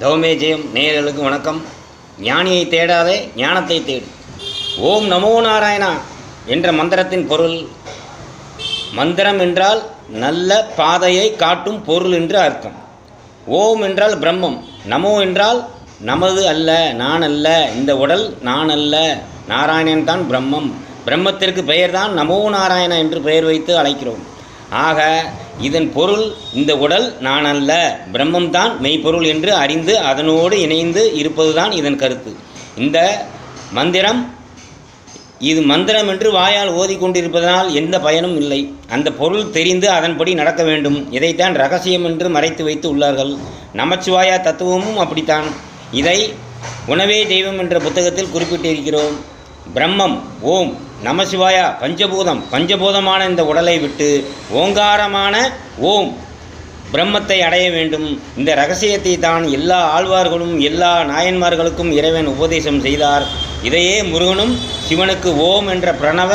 தவமே ஜெயம். நேயர்களுக்கு வணக்கம். ஞானியை தேடாதே ஞானத்தை தேடு. ஓம் நமோ நாராயணா என்ற மந்திரத்தின் பொருள். மந்திரம் என்றால் நல்ல பாதையை காட்டும் பொருள் என்று அர்த்தம். ஓம் என்றால் பிரம்மம். நமோ என்றால் நமது அல்ல நான் அல்ல இந்த உடல் நான் அல்ல. நாராயணன் தான் பிரம்மம். பிரம்மத்திற்கு பெயர்தான் நமோ நாராயணா என்று பெயர் வைத்து அழைக்கிறோம். ஆக இதன் பொருள் இந்த உடல் நான் அல்ல பிரம்மம்தான் மெய்ப்பொருள் என்று அறிந்து அதனோடு இணைந்து இருப்பதுதான் இதன் கருத்து. இந்த மந்திரம் இது மந்திரம் என்று வாயால் ஓதிக்கொண்டிருப்பதனால் எந்த பயனும் இல்லை. அந்த பொருள் தெரிந்து அதன்படி நடக்க வேண்டும். இதைத்தான் ரகசியம் என்று மறைத்து வைத்து உள்ளார்கள். நமச்சிவாயா தத்துவமும் அப்படித்தான். இதை உணவே தெய்வம் என்ற புத்தகத்தில் குறிப்பிட்டிருக்கிறோம். பிரம்மம் ஓம் நமசிவாயா பஞ்சபூதம். பஞ்சபூதமான இந்த உடலை விட்டு ஓங்காரமான ஓம் பிரம்மத்தை அடைய வேண்டும். இந்த ரகசியத்தை தான் எல்லா ஆழ்வார்களும் எல்லா நாயன்மார்களுக்கும் இறைவன் உபதேசம் செய்தார். இதையே முருகனும் சிவனுக்கு ஓம் என்ற பிரணவ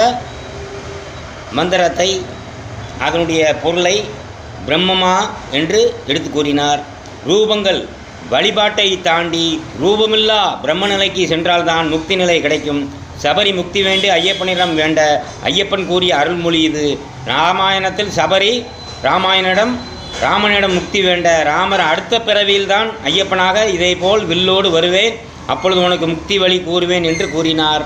மந்திரத்தை அதனுடைய பொருளை பிரம்மமா என்று எடுத்து கூறினார். ரூபங்கள் வழிபாட்டை தாண்டி ரூபமில்லா பிரம்ம நிலைக்கு சென்றால்தான் முக்தி நிலை கிடைக்கும். சபரி முக்தி வேண்டி ஐயப்பனிடம் வேண்ட. ஐயப்பன் கூறிய அருள்மொழி இது. ராமாயணத்தில் சபரி ராமாயணிடம் ராமனிடம் முக்தி வேண்ட. ராமர் அடுத்த பிறவியில்தான் ஐயப்பனாக இதேபோல் வில்லோடு வருவேன். அப்பொழுது உனக்கு முக்தி வழி கூறுவேன் என்று கூறினார்.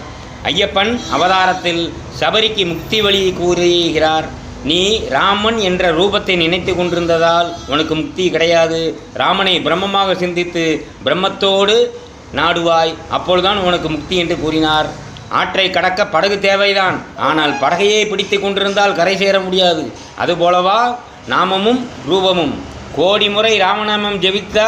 ஐயப்பன் அவதாரத்தில் சபரிக்கு முக்தி வழி கூறுகிறார். நீ ராமன் என்ற ரூபத்தை நினைத்து கொண்டிருந்ததால் உனக்கு முக்தி கிடையாது. ராமனை பிரம்மமாக சிந்தித்து பிரம்மத்தோடு நாடுவாய். அப்பொழுதுதான் உனக்கு முக்தி என்று கூறினார். ஆற்றை கடக்க படகு தேவைதான். ஆனால் படகையே பிடித்து கொண்டிருந்தால் கரை சேர முடியாது. அதுபோலவா நாமமும் ரூபமும். கோடி முறை ராமநாமம் ஜெபித்தா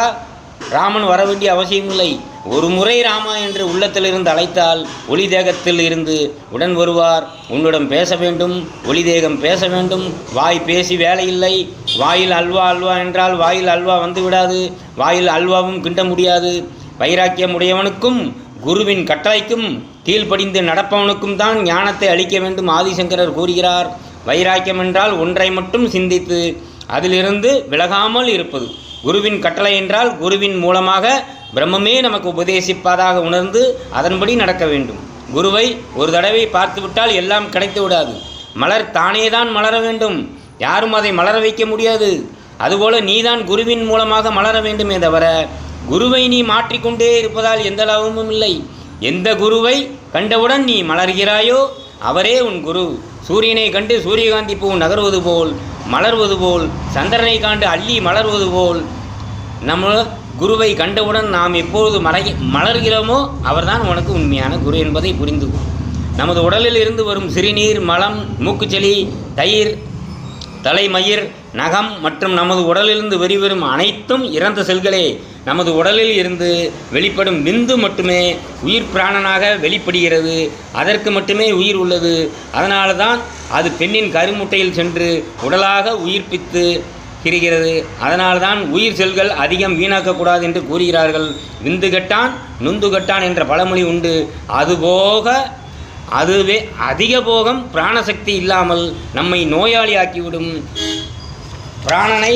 ராமன் வர வேண்டிய அவசியமில்லை. ஒரு முறை ராமா என்று உள்ளத்திலிருந்து அழைத்தால் ஒளி தேகத்தில் இருந்து உடன் வருவார். உன்னிடம் பேச வேண்டும் ஒளி தேகம் பேச வேண்டும். வாய் பேசி வேலையில்லை வாயில் அல்வா அல்வா என்றால் வாயில் அல்வா வந்து விடாது. வாயில் அல்வாவும் கிண்ட முடியாது. வைராக்கியம் உடையவனுக்கும் குருவின் கட்டளைக்கும் கீழ்ப்படிந்து நடப்பவனுக்கும் தான் ஞானத்தை அளிக்க வேண்டும் ஆதிசங்கரர் கூறுகிறார். வைராக்கியம் என்றால் ஒன்றை மட்டும் சிந்தித்து அதிலிருந்து விலகாமல் இருப்பது. குருவின் கட்டளை என்றால் குருவின் மூலமாக பிரம்மமே நமக்கு உபதேசிப்பதாக உணர்ந்து அதன்படி நடக்க வேண்டும். குருவை ஒரு தடவை பார்த்துவிட்டால் எல்லாம் கிடைத்து விடாது. மலர் தானே தான் மலர வேண்டும். யாரும் அதை மலர வைக்க முடியாது. அதுபோல நீதான் குருவின் மூலமாக மலர வேண்டுமே தவிர குருவை நீ மாற்றிக்கொண்டே இருப்பதால் எந்த லாபமும் இல்லை. எந்த குருவை கண்டவுடன் நீ மலர்கிறாயோ அவரே உன் குரு. சூரியனை கண்டு சூரியகாந்தி பூ நகர்வது போல் மலர்வது போல் சந்திரனை காண்டு அள்ளி மலர்வது போல். நம்ம குருவை கண்டவுடன் நாம் எப்பொழுது மலை மலர்கிறோமோ அவர்தான் உனக்கு உண்மையான குரு என்பதை புரிந்து நமது உடலில் இருந்து வரும் சிறுநீர் மலம் மூக்குச்செளி தயிர் தலைமயிர் நகம் மற்றும் நமது உடலிலிருந்து வெளிவரும் அனைத்தும் இறந்த செல்களே. நமது உடலில் இருந்து வெளிப்படும் விந்து மட்டுமே உயிர் பிராணனாக வெளிப்படுகிறது. அதற்கு மட்டுமே உயிர் உள்ளது. அதனால தான் அது பெண்ணின் கருமுட்டையில் சென்று உடலாக உயிர்ப்பித்து திரிகிறது. அதனால்தான் உயிர் செல்கள் அதிகம் வீணாக்கக்கூடாது என்று கூறுகிறார்கள். விந்து கட்டான் நுந்து கட்டான் என்ற பழமொழி உண்டு. அதுபோக அதுவே அதிக போகம் பிராணசக்தி இல்லாமல் நம்மை நோயாளியாக்கிவிடும். பிராணனை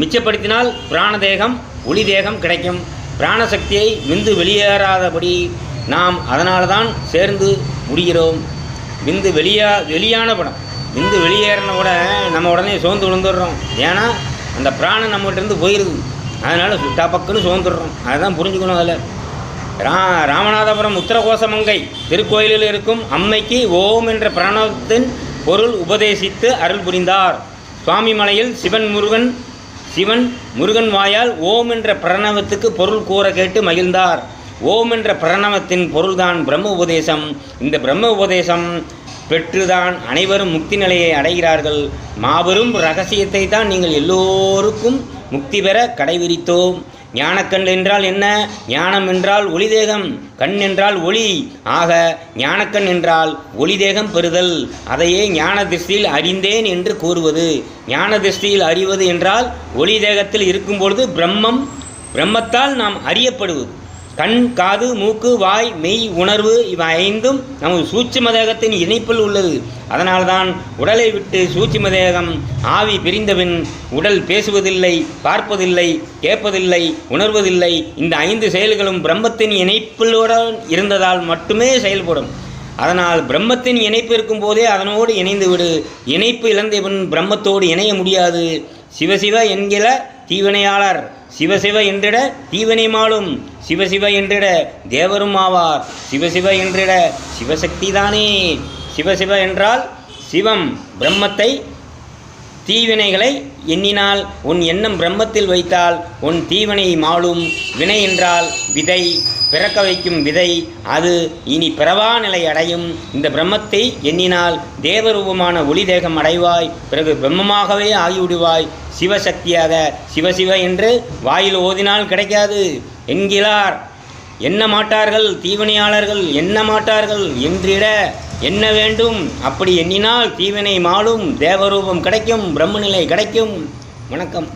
மிச்சப்படுத்தினால் பிராணதேகம் ஒளி தேகம் கிடைக்கும். பிராணசக்தியை விந்து வெளியேறாதபடி நாம் அதனால தான் சேர்ந்து முடிகிறோம். விந்து வெளியா வெளியான படம். விந்து வெளியேறின கூட நம்ம உடனே சோர்ந்து விழுந்துடுறோம். ஏன்னா அந்த பிராணம் நம்மகிட்டேருந்து போயிடுது அதனால் சுட்டா பக்குன்னு சோர்ந்துடுறோம். அதுதான் புரிஞ்சுக்கணும் அதில். ரா ராமநாதபுரம் உத்தரகோசமங்கை திருக்கோயிலில் இருக்கும் அம்மைக்கு ஓம் என்ற பிராணத்தின் பொருள் உபதேசித்து அருள் புரிந்தார். சுவாமி மலையில் சிவன் முருகன் சிவன் முருகன் வாயால் ஓம் என்ற பிரணவத்துக்கு பொருள் கூற கேட்டு மகிழ்ந்தார். ஓம் என்ற பிரணவத்தின் பொருள்தான் பிரம்ம உபதேசம். இந்த பிரம்ம உபதேசம் பெற்றுதான் அனைவரும் முக்தி நிலையை அடைகிறார்கள். மாபெரும் ரகசியத்தை தான் நீங்கள் எல்லோருக்கும் முக்தி பெற கடைவிரித்தோம் ஞானக்கண் என்றால் என்ன? ஞானம் என்றால் ஒளி தேகம் கண் என்றால் ஒளி. ஆக ஞானக்கண் என்றால் ஒளி தேகம் பெறுதல். அதையே ஞான திருஷ்டியில் அறிந்தேன் என்று கூறுவது. ஞான திருஷ்டியில் அறிவது என்றால் ஒளி தேகத்தில் இருக்கும் பொழுது பிரம்மம் பிரம்மத்தால் நாம் அறியப்படுவது. கண் காது மூக்கு வாய் மெய் உணர்வு இவை ஐந்தும் நமது சூட்சும தேகத்தின் இணைப்பில் உள்ளது. அதனால்தான் உடலை விட்டு சூட்சும தேகம் ஆவி பிரிந்தபின் உடல் பேசுவதில்லை பார்ப்பதில்லை கேட்பதில்லை உணர்வதில்லை. இந்த ஐந்து செயல்களும் பிரம்மத்தின் இணைப்பிலுடன் இருந்ததால் மட்டுமே செயல்படும். அதனால் பிரம்மத்தின் இணைப்பு இருக்கும் போதே அதனோடு இணைந்து விடு இணைப்பு இழந்தவன் பிரம்மத்தோடு இணைய முடியாது. சிவசிவ என்கிற தீவினையாளர் சிவசிவ என்றிட தீவினை சிவசிவ என்றிட தேவரும் ஆவார். சிவசிவ என்றிட சிவசக்தி தானே. சிவசிவ என்றால் சிவம் பிரம்மத்தை தீவினைகளை எண்ணினால் உன் எண்ணம் பிரம்மத்தில் வைத்தால் உன் தீவினை மாளும். வினை என்றால் விதை பிறக்க வைக்கும் விதை. அது இனி பிறவா நிலை அடையும். இந்த பிரம்மத்தை எண்ணினால் தேவரூபமான ஒளி தேகம் அடைவாய். பிறகு பிரம்மமாகவே ஆகிவிடுவாய். சிவசக்தியாக சிவசிவ என்று வாயில் ஓதினால் கிடைக்காது. என்கிறார். என்ன மாட்டார்கள்? தீவினையாளர்கள் என்ன மாட்டார்கள்? என்றிட என்ன வேண்டும்? அப்படி எண்ணினால் தீவினை மாளும் தேவரூபம் கிடைக்கும் பிரம்மநிலை கிடைக்கும். வணக்கம்.